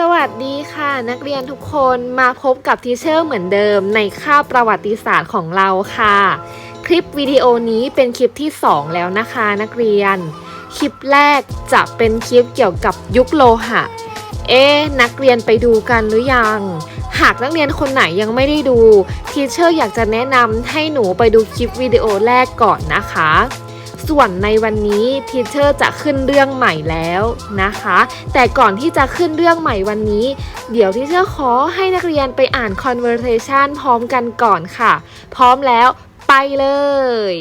สวัสดีค่ะ นักเรียนทุกคนมาพบกับทีเชอร์เหมือนเดิมในคาบประวัติศาสตร์ของเราค่ะ คลิปวิดีโอนี้เป็นคลิปที่ 2 แล้วนะคะ นักเรียน คลิปแรกจะเป็นคลิปเกี่ยวกับยุคโลหะ เอ๊นักเรียนไปดูกันหรือยัง หากนักเรียนคนไหนยังไม่ได้ดูทีเชอร์อยากจะแนะนำให้หนูไปดูคลิปวิดีโอแรกก่อนนะคะ ส่วนในวันนี้ทีเชอร์จะขึ้นเรื่องใหม่แล้วนะคะ แต่ก่อนที่จะขึ้นเรื่องใหม่วันนี้ เดี๋ยวทีเชอร์ขอให้นักเรียนไปอ่าน conversation พร้อมกันก่อนค่ะ พร้อมแล้วไปเลย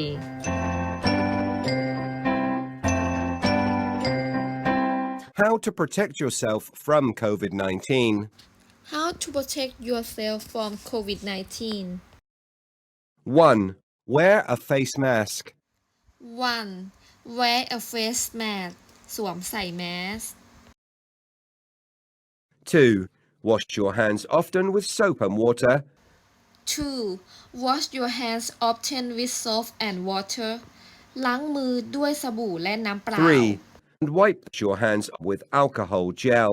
How to protect yourself from COVID 19. How to protect yourself from COVID-19 1. Wear a face mask. 1. Wear a face mask สวมใส่แมส 2. Wash your hands often with soap and water. 2. Wash your hands often with soap and water ล้างมือด้วยสบู่และน้ำเปล่า 3. And wipe your hands with alcohol gel.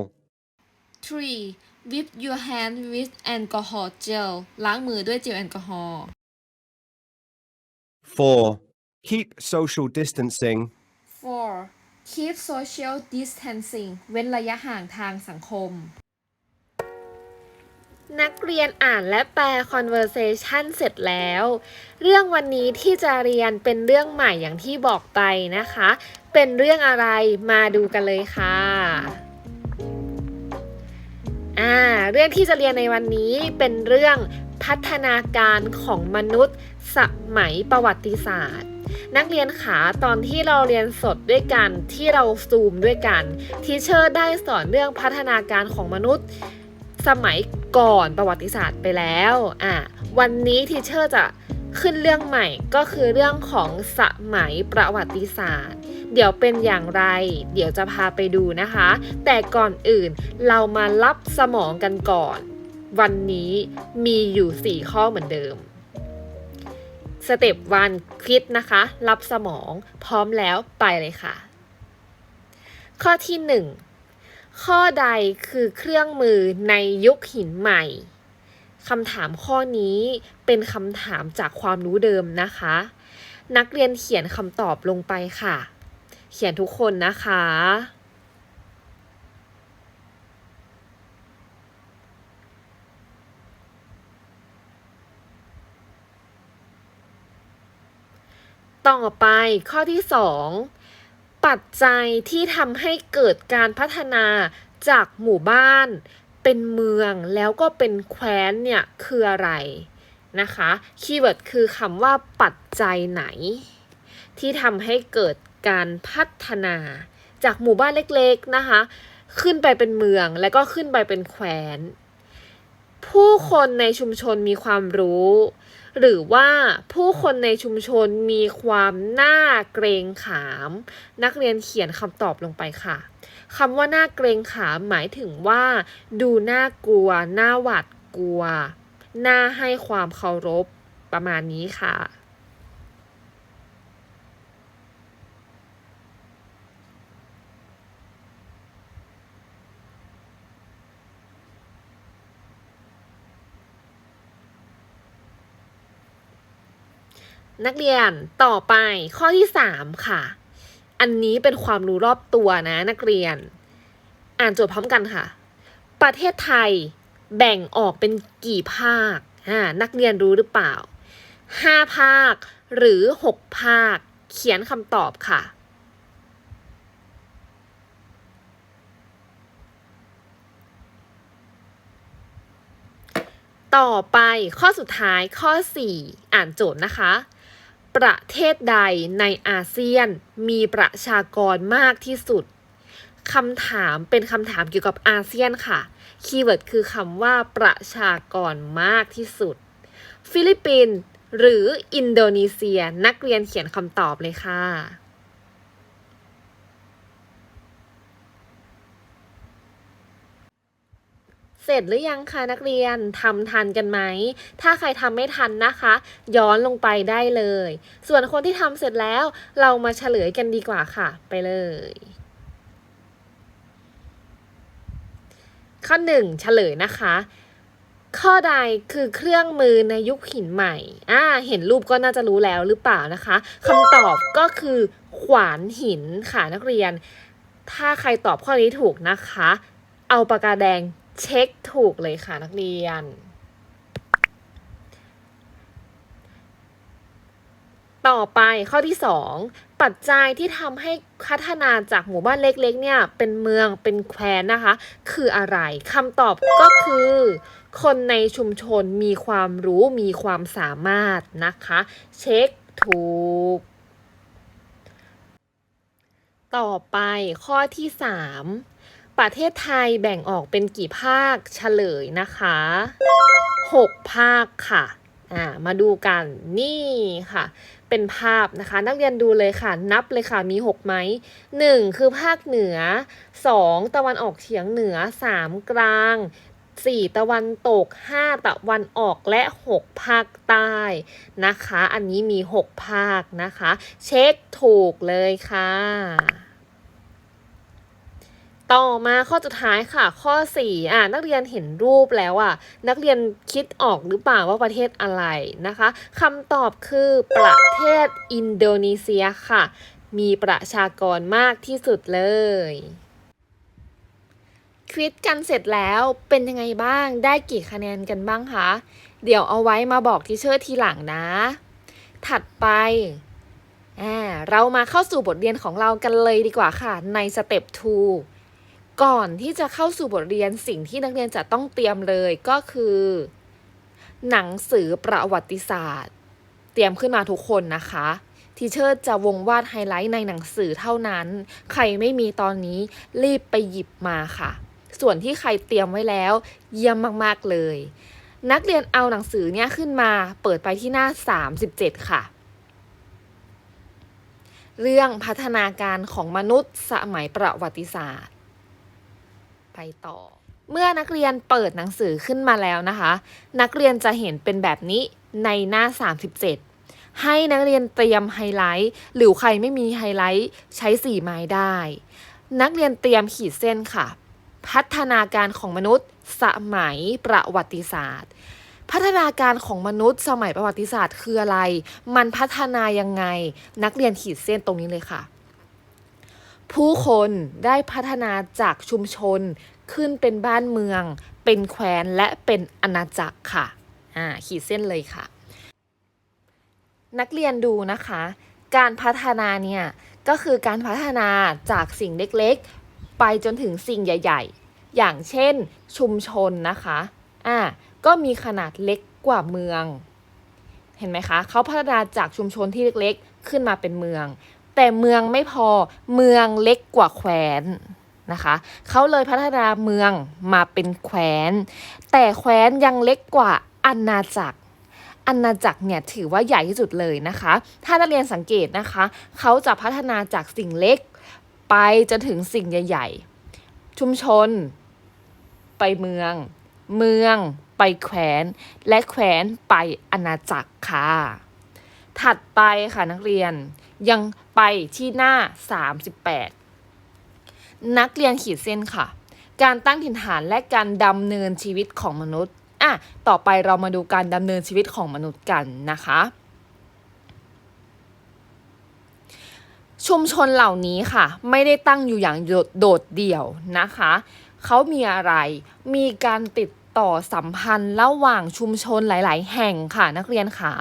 3. Wipe your hand with alcohol gel ล้างมือด้วยเจลแอลกอฮอล์ 4. Keep social distancing. 4. Keep social distancing เว้นระยะห่างทางสังคม นักเรียนอ่านและแปล conversation เสร็จแล้ว เรื่องวันนี้ที่จะเรียนเป็นเรื่องใหม่อย่างที่บอกไปนะคะ เป็นเรื่องอะไรมาดูกันเลยค่ะอ่าเรื่องที่จะเรียนในวันนี้เป็นเรื่องพัฒนาการของมนุษย์สมัยประวัติศาสตร์ นักเรียนขาตอนที่เราเรียนสดด้วยกัน ที่เราซูมด้วยกันทีเชอร์ได้สอนเรื่องพัฒนาการของมนุษย์ สมัยก่อนประวัติศาสตร์ไปแล้วอะวันนี้ทีเชอร์จะขึ้นเรื่องใหม่ก็คือเรื่องของสมัยประวัติศาสตร์ เดี๋ยวเป็นอย่างไร เดี๋ยวจะพาไปดูนะคะ แต่ก่อนอื่นเรามารับสมองกันก่อน วันนี้มีอยู่ 4 ข้อเหมือนเดิม สเต็ปวันคิดนะคะ รับสมองพร้อมแล้วไปเลยค่ะ ข้อที่ 1 ข้อใดคือเครื่องมือในยุคหินใหม่คำถามข้อนี้เป็นคำถามจากความรู้เดิมนะคะ นักเรียนเขียนคำตอบลงไปค่ะ เขียนทุกคนนะคะ ต่อไปข้อที่ 2 ปัจจัยที่ทำให้เกิดการพัฒนาจากหมู่บ้าน เป็นเมืองแล้วก็เป็นแคว้นเนี่ยคืออะไรนะคะคีย์เวิร์ดคือคำว่าปัจจัยไหน ที่ทำให้เกิดการพัฒนา จากหมู่บ้านเล็กๆนะคะ ขึ้นไปเป็นเมืองแล้วก็ขึ้นไปเป็นแคว้น ผู้คนในชุมชนมีความรู้ หรือว่าผู้คนในชุมชนมีความน่าเกรงขาม นักเรียนเขียนคำตอบลงไปค่ะคำว่าน่าเกรงขามหมายถึงว่า ดูน่ากลัว น่าหวาดกลัว น่าให้ความเคารพประมาณนี้ค่ะ นักเรียนต่อไปข้อที่3ค่ะ อันนี้เป็นความรู้รอบตัวนะนักเรียน อ่านโจทย์พร้อมกันค่ะ ประเทศไทยแบ่งออกเป็นกี่ภาคอ่านักเรียนรู้หรือเปล่า5ภาค หรือ6ภาค เขียนคำตอบค่ะต่อไปข้อสุดท้ายข้อ 4 อ่านโจทย์นะคะ ประเทศใดในอาเซียนมีประชากรมากที่สุดคำถามเป็นคำถามเกี่ยวกับอาเซียนค่ะ คีย์เวิร์ดคือคำว่าประชากรมากที่สุด ฟิลิปปินส์หรืออินโดนีเซียนักเรียนเขียนคำตอบเลยค่ะ เส ร็จหรือยังคะนักเรียนทำทันกันไหม ถ้าใครทำไม่ทันนะคะ ย้อนลงไปได้เลย ส่วนคนที่ทำเสร็จแล้วเรามาเฉลยกันดีกว่าค่ะ ไปเลย ข้อ1เฉลยนะคะ ข้อใดคือเครื่องมือในยุคหินใหม่อ่าเห็นรูปก็น่าจะรู้แล้วหรือเปล่านะคะคำตอบก็คือขวานหินค่ะนักเรียน ถ้าใครตอบข้อนี้ถูกนะคะ เอาปากกาแดง เช็คถูกเลยค่ะนักเรียน ต่อไปข้อที่ 2 ปัจจัยที่ทำให้พัฒนาจากหมู่บ้านเล็กๆ เนี่ย เป็นเมืองเป็นแคว้นนะคะ คืออะไรคำตอบก็คือ คนในชุมชนมีความรู้มีความสามารถนะคะ เช็คถูก ต่อไปข้อที่ 3 ประเทศไทยแบ่งออกเป็นกี่ภาคเฉลยนะคะ 6 ภาคค่ะอ่ามาดูกันนี่ค่ะ เป็นภาพนะคะ นักเรียนดูเลยค่ะ นับเลยค่ะมี 6 ไหม 1 คือภาคเหนือ 2 ตะวันออกเฉียงเหนือ 3 กลาง 4 ตะวันตก 5 ตะวันออกและ 6 ภาคใต้นะคะ อันนี้มี 6 ภาคนะคะ เช็คถูกเลยค่ะ ต่อมาข้อสุดท้ายค่ะ ข้อ4อะนักเรียนเห็นรูปแล้วอะนักเรียนคิดออกหรือเปล่าว่าประเทศอะไรนะคะคำตอบคือประเทศอินโดนีเซียค่ะ มีประชากรมากที่สุดเลยควิดกันเสร็จแล้วเป็นยังไงบ้างได้กี่คะแนนกันบ้างคะเดี๋ยวเอาไว้มาบอกทีเชอร์ทีหลังนะ ถัดไปอ่าเรามาเข้าสู่บทเรียนของเรากันเลยดีกว่าค่ะ ในสเต็ป2 ก่อนที่จะเข้าสู่บทเรียนสิ่งที่นักเรียนจะต้องเตรียมเลยก็คือ หนังสือประวัติศาสตร์ เตรียมขึ้นมาทุกคนนะคะทีเชอร์จะวงวาดไฮไลท์ในหนังสือเท่านั้น ใครไม่มีตอนนี้รีบไปหยิบมาค่ะ ส่วนที่ใครเตรียมไว้แล้ว เยี่ยมมากๆเลย นักเรียนเอาหนังสือเนี้ยขึ้นมาเปิดไปที่หน้า 37 ค่ะ เรื่องพัฒนาการของมนุษย์สมัยประวัติศาสตร์ ไปต่อ เมื่อนักเรียนเปิดหนังสือขึ้นมาแล้วนะคะ นักเรียนจะเห็นเป็นแบบนี้ในหน้า 37 ให้นักเรียนเตรียมไฮไลท์หรือใครไม่มีไฮไลท์ใช้สีไม้ได้ นักเรียนเตรียมขีดเส้นค่ะ พัฒนาการของมนุษย์ สมัยประวัติศาสตร์พัฒนาการของมนุษย์สมัยประวัติศาสตร์คืออะไร มันพัฒนายังไง นักเรียนขีดเส้นตรงนี้เลยค่ะ ผู้คนได้พัฒนาจากชุมชน ขึ้นเป็นบ้านเมือง เป็นแคว้นและเป็นอาณาจักรค่ะอ่าขีดเส้นเลยค่ะ นักเรียนดูนะคะ การพัฒนาเนี่ยก็คือการพัฒนาจากสิ่งเล็กๆ ไปจนถึงสิ่งใหญ่ ๆ อย่างเช่นชุมชนนะคะอ่าก็มีขนาดเล็กกว่าเมือง เห็นไหมคะเขาพัฒนาจากชุมชนที่เล็กๆ ขึ้นมาเป็นเมือง แต่เมืองไม่พอเมืองเล็กกว่าแคว้นนะคะเขาเลยพัฒนาเมืองมาเป็นแคว้น แต่แคว้นยังเล็กกว่าอาณาจักรอาณาจักรเนี่ยถือว่าใหญ่ที่สุดเลยนะคะ ถ้านักเรียนสังเกตนะคะเขาจะพัฒนาจากสิ่งเล็ก ไปจนถึงสิ่งใหญ่ ๆ ชุมชน ไปเมือง เมืองไปแคว้น และแคว้นไปอาณาจักรค่ะ ถัดไปค่ะนักเรียนยังไปที่หน้า 38 นักเรียนขีดเส้นค่ะ การตั้งถิ่นฐานและการดำเนินชีวิตของมนุษย์อะต่อไปเรามาดูการดำเนินชีวิตของมนุษย์กันนะคะ ชุมชนเหล่านี้ค่ะ ไม่ได้ตั้งอยู่อย่างโดดโดดเดี่ยวนะคะ เขามีอะไรมีการติด ต่อสัมพันธ์ระหว่างชุมชนหลาย ๆ แห่งค่ะนักเรียนขา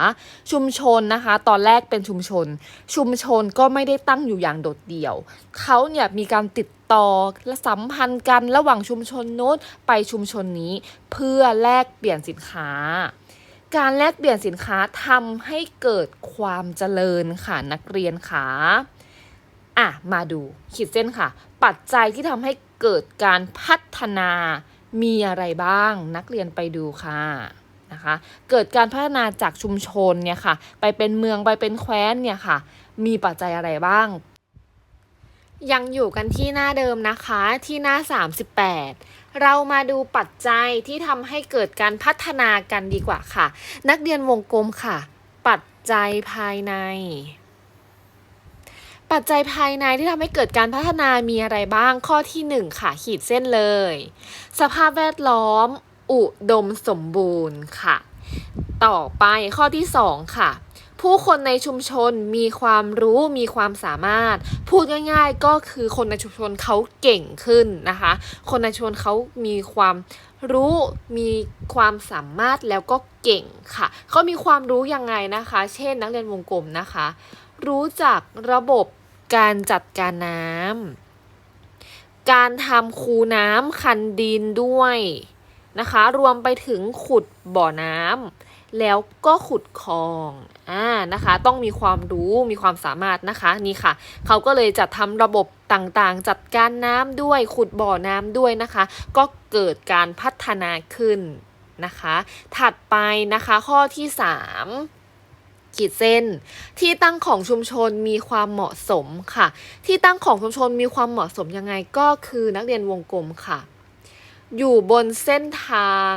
ชุมชนนะคะ ตอนแรกเป็นชุมชน ชุมชนก็ไม่ได้ตั้งอยู่อย่างโดดเดี่ยว เขาเนี่ยมีการติดต่อและสัมพันธ์กันระหว่างชุมชนโน้นไปชุมชนนี้ เพื่อแลกเปลี่ยนสินค้า การแลกเปลี่ยนสินค้าทำให้เกิดความเจริญค่ะนักเรียนขาอะมาดูขีดเส้นค่ะ ปัจจัยที่ทำให้เกิดการพัฒนา มีอะไรบ้างนักเรียนไปดูค่ะนะคะเกิดการพัฒนาจากชุมชนเนี่ยค่ะ ไปเป็นเมืองไปเป็นแคว้นเนี่ยค่ะ มีปัจจัยอะไรบ้าง ยังอยู่กันที่หน้าเดิมนะคะที่หน้า 38 เรามาดูปัจจัยที่ทำให้เกิดการพัฒนากันดีกว่าค่ะ นักเรียนวงกลมค่ะ ปัจจัยภายใน ปัจจัยภายในที่ทำให้เกิดการพัฒนามีอะไรบ้างข้อที่ 1 ค่ะ ขีดเส้นเลย สภาพแวดล้อม อุดมสมบูรณ์ค่ะ ต่อไปข้อที่ 2 ค่ะ ผู้คนในชุมชนมีความรู้มีความสามารถ พูดง่ายๆก็คือคนในชุมชนเขาเก่งขึ้นนะคะ คนในชุมชนเขามีความรู้มีความสามารถแล้วก็เก่งค่ะเขามีความรู้ยังไงนะคะ เช่นนักเรียนวงกลมนะคะ รู้จักระบบ การจัดการน้ำการทำคูน้ำคันดินด้วยนะคะ รวมไปถึงขุดบ่อน้ำแล้วก็ขุดคลองอ่านะคะ ต้องมีความรู้มีความสามารถนะคะนี่ค่ะ เขาก็เลยจัดทำระบบต่างๆ จัดการน้ำด้วยขุดบ่อน้ำด้วยนะคะ ก็เกิดการพัฒนาขึ้นนะคะ ถัดไปนะคะข้อที่ 3 ขีดเส้น ที่ตั้งของชุมชนมีความเหมาะสมค่ะ ที่ตั้งของชุมชนมีความเหมาะสมยังไงก็คือนักเรียนวงกลมค่ะ อยู่บนเส้นทาง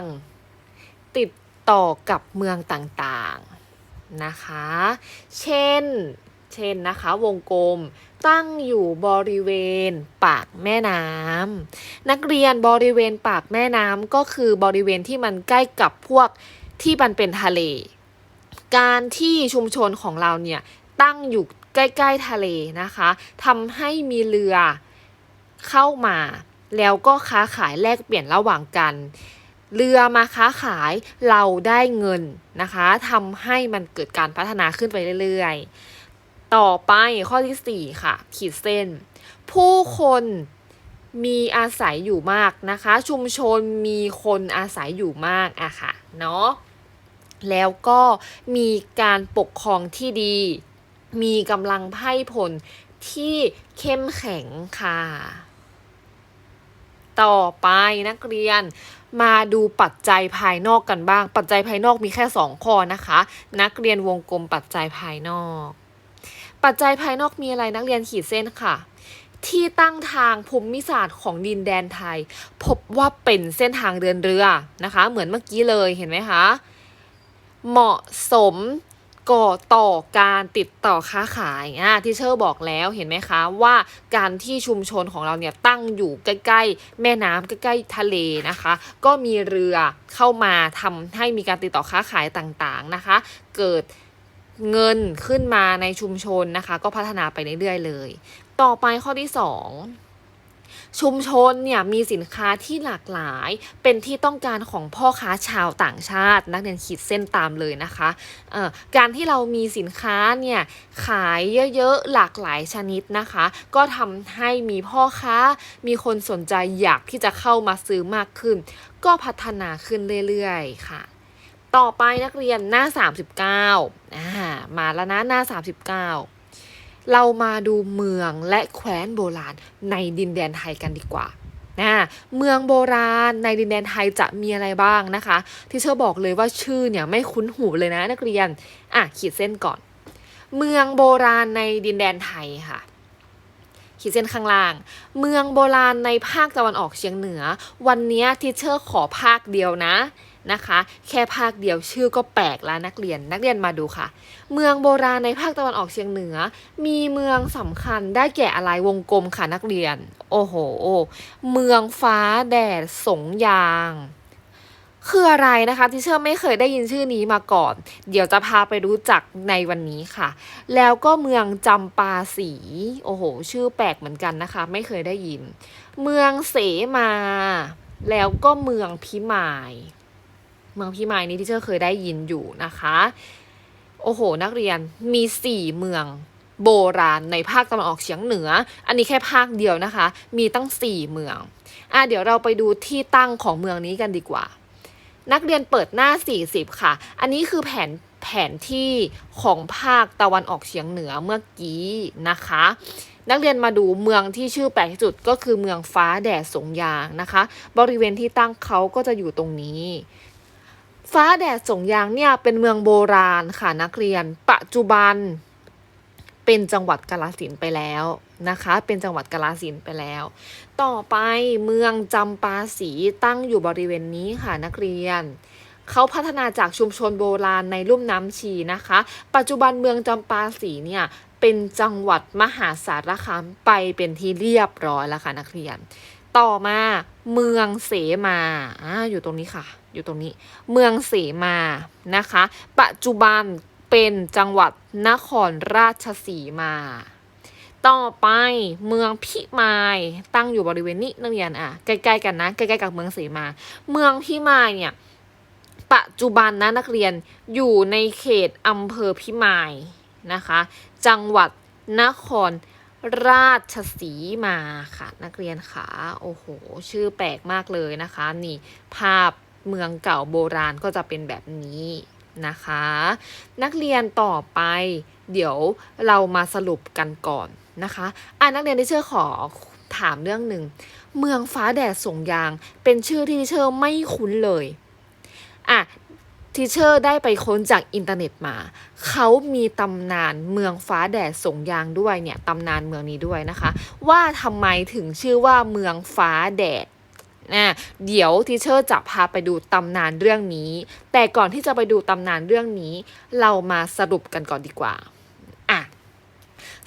ติดต่อกับเมืองต่างๆนะคะ เช่น เช่นนะคะ วงกลมตั้งอยู่บริเวณปากแม่น้ำนักเรียนบริเวณปากแม่น้ำก็คือบริเวณที่มันใกล้กับพวกที่มันเป็นทะเล การที่ชุมชนของเราเนี่ยตั้งอยู่ใกล้ ๆ ทะเลนะคะทำให้มีเรือเข้ามา แล้วก็ค้าขายแลกเปลี่ยนระหว่างกัน เรือมาค้าขายเราได้เงินนะคะทำให้มันเกิดการพัฒนาขึ้นไปเรื่อยๆ ต่อไปข้อที่ 4 ค่ะ ขีดเส้น ผู้คนมีอาศัยอยู่มากนะคะ ชุมชนมีคนอาศัยอยู่มากอะค่ะเนาะ แล้วก็มีการปกครองที่ดี มีกำลังไพ่ผลที่เข้มแข็งค่ะ ต่อไปนักเรียนมาดูปัจจัยภายนอกกันบ้าง ปัจจัยภายนอกมีแค่ 2 ข้อนะคะ นักเรียนวงกลมปัจจัยภายนอก ปัจจัยภายนอกมีอะไรนักเรียนขีดเส้นค่ะ ที่ตั้งทางภูมิศาสตร์ของดินแดนไทย พบว่าเป็นเส้นทางเดินเรือนะคะ เหมือนเมื่อกี้เลยเห็นไหมคะ เหมาะสมก่อต่อการติดต่อค้าขายอะที่เชอร์บอกแล้วเห็นไหมคะว่าการที่ชุมชนของเราเนี่ยตั้งอยู่ใกล้ๆ แม่น้ำใกล้ๆทะเลนะคะ ก็มีเรือเข้ามาทำให้มีการติดต่อค้าขายต่างๆนะคะ เกิดเงินขึ้นมาในชุมชนนะคะ ก็พัฒนาไปเรื่อยๆเลย ต่อไปข้อที่ 2 ชุมชนเนี่ยมีสินค้าที่หลากหลาย เป็นที่ต้องการของพ่อค้าชาวต่างชาติ นักเรียนขีดเส้นตามเลยนะคะการที่เรามีสินค้าเนี่ยขายเยอะๆหลากหลายชนิดนะคะ ก็ทำให้มีพ่อค้ามีคนสนใจอยากที่จะเข้ามาซื้อมากขึ้น ก็พัฒนาขึ้นเรื่อยๆ ค่ะ ต่อไปนักเรียนหน้า 39อ่ามาแล้วนะหน้า 39 เรามาดูเมืองและแคว้นโบราณในดินแดนไทยกันดีกว่านะเมืองโบราณในดินแดนไทยจะมีอะไรบ้างนะคะ ที่เชอบอกเลยว่าชื่อเนี่ยไม่คุ้นหูเลยนะนักเรียน อะขีดเส้นก่อน เมืองโบราณในดินแดนไทยค่ะ ขีดเส้นข้างล่าง เมืองโบราณในภาคตะวันออกเฉียงเหนือ วันนี้ทิเชอร์ขอภาคเดียวนะ นะคะ แค่ภาคเดียวชื่อก็แปลกแล้วนักเรียนนักเรียนมาดูค่ะ เมืองโบราณในภาคตะวันออกเฉียงเหนือ มีเมืองสำคัญได้แก่อะไรวงกลมค่ะนักเรียน โอ้โห เมืองฟ้าแดดสงยางคืออะไรนะคะที่เชื่อไม่เคยได้ยินชื่อนี้มาก่อน เดี๋ยวจะพาไปรู้จักในวันนี้ค่ะ แล้วก็เมืองจำปาสีโอ้โห ชื่อแปลกเหมือนกันนะคะ ไม่เคยได้ยิน เมืองเสมา แล้วก็เมืองพิมาย เมืองพิมายนี้ที่เชื่อเคยได้ยินอยู่นะคะ โอ้โห นักเรียนมีสี่เมืองโบราณในภาคตะวันออกเฉียงเหนือ อันนี้แค่ภาคเดียวนะคะ มีตั้งสี่เมือง อะเดี๋ยวเราไปดูที่ตั้งของเมืองนี้กันดีกว่า นักเรียนเปิดหน้า 40 ค่ะ อันนี้คือแผนแผนที่ของภาคตะวันออกเฉียงเหนือเมื่อกี้นะคะ นักเรียนมาดูเมืองที่ชื่อแปลกที่สุดก็คือเมืองฟ้าแดดสงยางนะคะ บริเวณที่ตั้งเขาก็จะอยู่ตรงนี้ ฟ้าแดดสงยางเนี่ยเป็นเมืองโบราณค่ะนักเรียน ปัจจุบัน เป็นจังหวัดกาฬสินไปแล้วนะคะ เป็นจังหวัดกาฬสินไปแล้ว ต่อไปเมืองจำปาสีตั้งอยู่บริเวณนี้ค่ะนักเรียนเขาพัฒนาจากชุมชนโบราณในลุ่มน้ำชีนะคะ ปัจจุบันเมืองจำปาสีเนี่ยเป็นจังหวัดมหาสารคามไปเป็นที่เรียบร้อยแล้วค่ะนักเรียน ต่อมา เมืองเสมาอ่าอยู่ตรงนี้ค่ะ อยู่ตรงนี้ เมืองเสมานะคะ ปัจจุบันเป็นจังหวัดนครราชสีมา ต่อไปเมืองพิมายตั้งอยู่บริเวณนี้นักเรียนอะใกล้ๆกันนะใกล้ๆกับเมืองเสมา เมืองพิมายเนี่ยปัจจุบันนะนักเรียนอยู่ในเขตอำเภอพิมายนะคะ จังหวัดนคร ราชสีมาค่ะ นักเรียนค่ะโอ้โห ชื่อแปลกมากเลยนะคะ นี่ภาพเมืองเก่าโบราณก็จะเป็นแบบนี้นะคะ นักเรียนต่อไป เดี๋ยวเรามาสรุปกันก่อนนะคะอ่านักเรียนที่เชอร์ขอถามเรื่องหนึ่ง เมืองฟ้าแดดส่งยาง เป็นชื่อที่ทิเชอร์ไม่คุ้นเลยอะ ทิเชอร์ได้ไปค้นจากอินเทอร์เน็ตมา เขามีตำนานเมืองฟ้าแดดสงยางด้วยเนี่ยตำนานเมืองนี้ด้วยนะคะ ว่าทำไมถึงชื่อว่าเมืองฟ้าแดดนะเดี๋ยวทิเชอร์จะพาไปดูตำนานเรื่องนี้ แต่ก่อนที่จะไปดูตำนานเรื่องนี้ เรามาสรุปกันก่อนดีกว่าอะ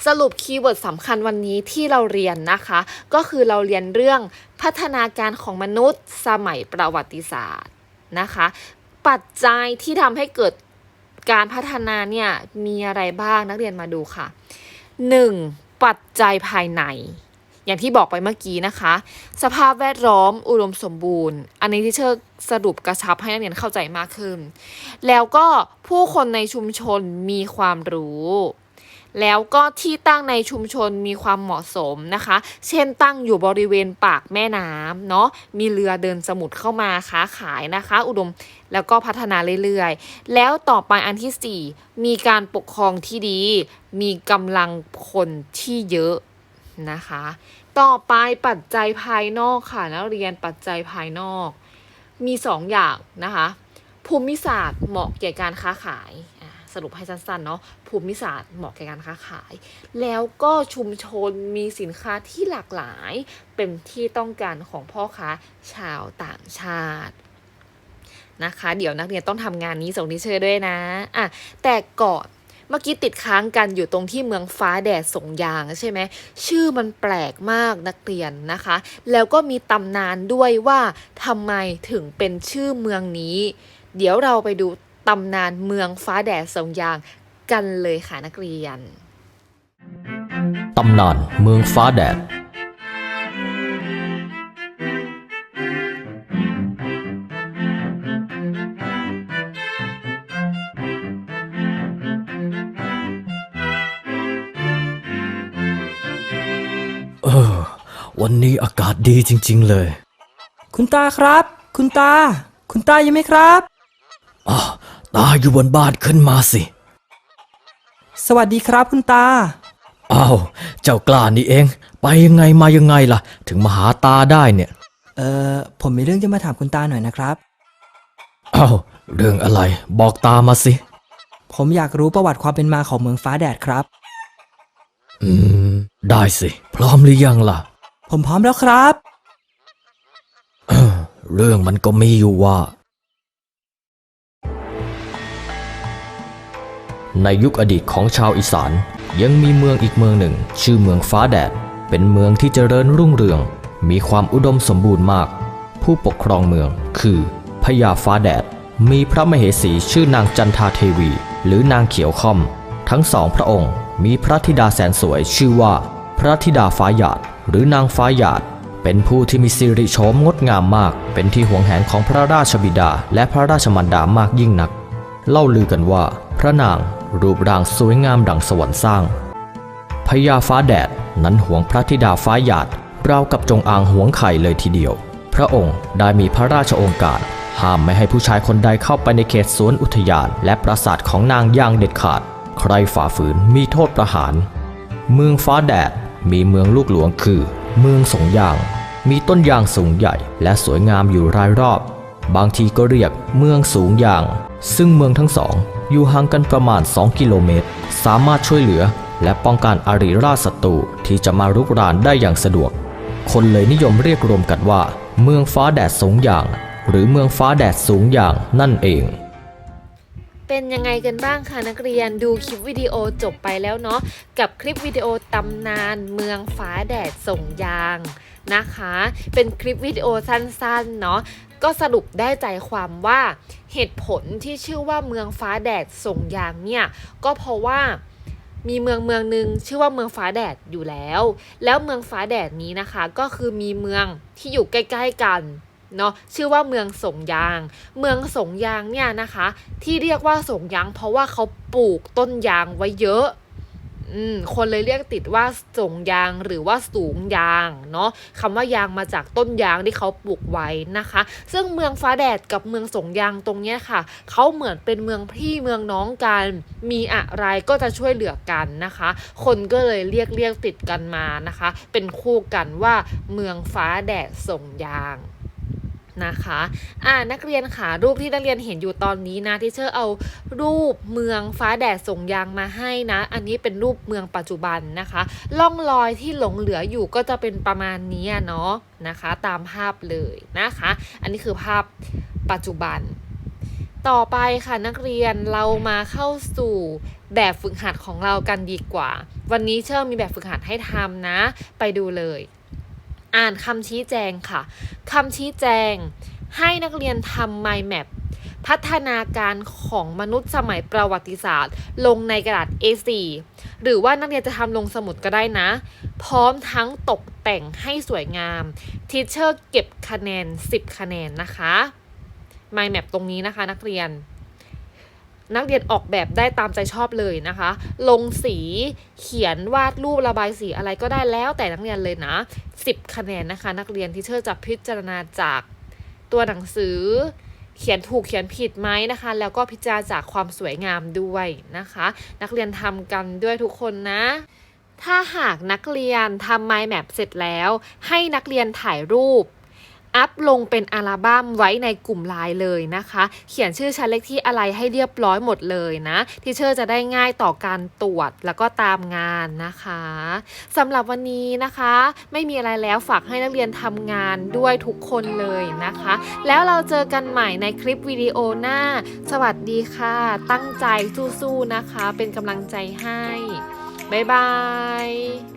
สรุปคีย์เวิร์ดสำคัญวันนี้ที่เราเรียนนะคะ ก็คือเราเรียนเรื่องพัฒนาการของมนุษย์สมัยประวัติศาสตร์นะคะ ปัจจัยที่ทำให้เกิดการพัฒนาเนี่ยมีอะไรบ้างนักเรียนมาดูค่ะ 1. ปัจจัยภายใน อย่างที่บอกไปเมื่อกี้นะคะ สภาพแวดล้อมอุดมสมบูรณ์ อันนี้ที่เชิญสรุปกระชับให้นักเรียนเข้าใจมากขึ้น แล้วก็ผู้คนในชุมชนมีความรู้แล้วก็ที่ตั้งในชุมชนมีความเหมาะสมนะคะ เช่นตั้งอยู่บริเวณปากแม่น้ำเนาะ มีเรือเดินสมุทรเข้ามาค้าขายนะคะ อุดม แล้วก็พัฒนาเรื่อยๆ แล้วต่อไปอันที่ 4 มีการปกครองที่ดี มีกำลังคนที่เยอะนะคะ ต่อไปปัจจัยภายนอกค่ะนักเรียนปัจจัยภายนอก มี 2 อย่างนะคะ ภูมิศาสตร์เหมาะแก่การค้าขายสรุปให้สั้นๆเนาะภูมิศาสตร์เหมาะแก่การค้าขาย แล้วก็ชุมชนมีสินค้าที่หลากหลาย เป็นที่ต้องการของพ่อค้าชาวต่างชาติ นะคะ เดี๋ยวนักเรียนต้องทำงานนี้ส่งทิเชอร์ด้วยนะอะแต่ก่อนเมื่อกี้ติดค้างกันอยู่ตรงที่เมืองฟ้าแดดส่งยางใช่ไหมชื่อมันแปลกมากนักเรียนนะคะ แล้วก็มีตำนานด้วยว่าทำไมถึงเป็นชื่อเมืองนี้ เดี๋ยวเราไปดูตำนานเมืองฟ้าแดดส่งยางกันเลยค่ะนักเรียน ตำนานเมืองฟ้าแดด วันนี้อากาศดีจริง ๆ เลย คุณตาครับ คุณตา คุณตายังไหมครับอ้าวตาอยู่บนบ้านขึ้นมาสิ สวัสดีครับคุณตา อ้าว เจ้ากล้านี่เอง ไปยังไงมายังไงล่ะ ถึงมาหาตาได้เนี่ย เอ่อผมมีเรื่องจะมาถามคุณตาหน่อยนะครับ อ้าว เรื่องอะไร บอกตามาสิ ผมอยากรู้ประวัติความเป็นมาของเมืองฟ้าแดดครับ อืม ได้สิ พร้อมหรือยังล่ะ ผมพร้อมแล้วครับ เรื่องมันก็มีอยู่ว่า ในยุคอดีตของชาวอีสาน ยังมีเมืองอีกเมืองหนึ่ง ชื่อเมืองฟ้าแดด เป็นเมืองที่เจริญรุ่งเรือง มีความอุดมสมบูรณ์มาก ผู้ปกครองเมืองคือพญาฟ้าแดด มีพระมเหสีชื่อนางจันทาเทวี หรือนางเขียวค่อม ทั้งสองพระองค์มีพระธิดาแสนสวยชื่อว่า พระธิดาฟ้าหยาด หรือนางฟ้าหยาด เป็นผู้ที่มีสิริโฉมงดงามมาก เป็นที่หวงแหนของพระราชบิดา และพระราชมารดามากยิ่งนัก เล่าลือกันว่า พระนางรูปร่างสวยงามดังสวรรค์สร้างพญาฟ้าแดดนั้นหวงพระธิดาฟ้าหยาดราวกับจงอางหวงไข่เลยทีเดียว พระองค์ได้มีพระราชโองการห้ามไม่ให้ผู้ชายคนใดเข้าไปในเขตสวนอุทยาน และปราสาทของนางอย่างเด็ดขาด ใครฝ่าฝืนมีโทษประหาร เมืองฟ้าแดด มีเมืองลูกหลวงคือ เมืองสงยาง มีต้นยางสูงใหญ่และสวยงามอยู่รายรอบ บางทีก็เรียกเมืองสูงยาง ซึ่งเมืองทั้งสอง อยู่ห่างกันประมาณ 2 กิโลเมตร สามารถช่วยเหลือ และป้องกันอาริราชศัตรูที่จะมารุกรานได้อย่างสะดวก คนเลยนิยมเรียกรวมกันว่า เมืองฟ้าแดดสูงยาง หรือเมืองฟ้าแดดสูงยางนั่นเอง เป็นยังไงกันบ้างคะนักเรียนดูคลิปวิดีโอจบไปแล้วเนาะกับคลิปวิดีโอตำนานเมืองฟ้าแดดส่งยางนะคะ เป็นคลิปวิดีโอสั้นๆเนาะก็สรุปได้ใจความว่าเหตุผลที่ชื่อว่าเมืองฟ้าแดดส่งยางเนี่ยก็เพราะว่ามีเมืองเมืองหนึ่งชื่อว่าเมืองฟ้าแดดอยู่แล้ว แล้วเมืองฟ้าแดดนี้นะคะ ก็คือมีเมืองที่อยู่ใกล้ ๆ กัน เนาะชื่อว่าเมืองสงยาง เมืองสงยางเนี่ยนะคะ ที่เรียกว่าสงยาง เพราะว่าเขาปลูกต้นยางไว้เยอะอืมคนเลยเรียกติดว่าสงยางหรือว่าสูงยางเนาะคำว่ายางมาจากต้นยางที่เขาปลูกไว้นะคะ ซึ่งเมืองฟ้าแดดกับเมืองสงยางตรงเนี้ยค่ะเขาเหมือนเป็นเมืองพี่เมืองน้องกันมีอะไรก็จะช่วยเหลือกันนะคะ คนก็เลยเรียกเรียกติดกันมานะคะ เป็นคู่กันว่าเมืองฟ้าแดดสงยาง นะคะอ่านักเรียนค่ะรูปที่นักเรียนเห็นอยู่ตอนนี้นะที่เชอร์เอารูปเมืองฟ้าแดดส่งยางมาให้นะ อันนี้เป็นรูปเมืองปัจจุบันนะคะล่องรอยที่หลงเหลืออยู่ก็จะเป็นประมาณนี้เนาะนะคะตามภาพเลยนะคะ อันนี้คือภาพปัจจุบัน ต่อไปค่ะนักเรียนเรามาเข้าสู่แบบฝึกหัดของเรากันดีกว่า วันนี้เชอร์มีแบบฝึกหัดให้ทำนะ ไปดูเลย อ่านคำชี้แจงค่ะคำชี้แจงให้นักเรียนทำ mind map พัฒนาการของมนุษย์สมัยประวัติศาสตร์ ลงในกระดาษ A4 หรือว่านักเรียนจะทำลงสมุดก็ได้นะ พร้อมทั้งตกแต่งให้สวยงามทีเชอร์เก็บคะแนน 10 คะแนนนะคะ mind map ตรงนี้นะคะนักเรียน นักเรียนออกแบบได้ตามใจชอบเลยนะคะ ลงสีเขียนวาดรูประบายสีอะไรก็ได้แล้วแต่นักเรียนเลยนะ 10 คะแนนนะคะ นักเรียนที่เชอร์จะพิจารณาจากตัวหนังสือ เขียนถูกเขียนผิดไหมนะคะ แล้วก็พิจารณาจากความสวยงามด้วยนะคะ นักเรียนทำกันด้วยทุกคนนะถ้าหากนักเรียนทำ mind map เสร็จแล้ว ให้นักเรียนถ่ายรูป อัพลงเป็นอัลบั้มไว้ในกลุ่มไลน์เลยนะคะ เขียนชื่อชั้นเลขที่อะไรให้เรียบร้อยหมดเลยนะที่เชอร์จะได้ง่ายต่อการตรวจแล้วก็ตามงานนะคะสำหรับวันนี้นะคะ ไม่มีอะไรแล้วฝากให้นักเรียนทำงานด้วยทุกคนเลยนะคะ แล้วเราเจอกันใหม่ในคลิปวิดีโอหน้า สวัสดีค่ะ ตั้งใจสู้ๆนะคะ เป็นกำลังใจให้ บ๊ายบาย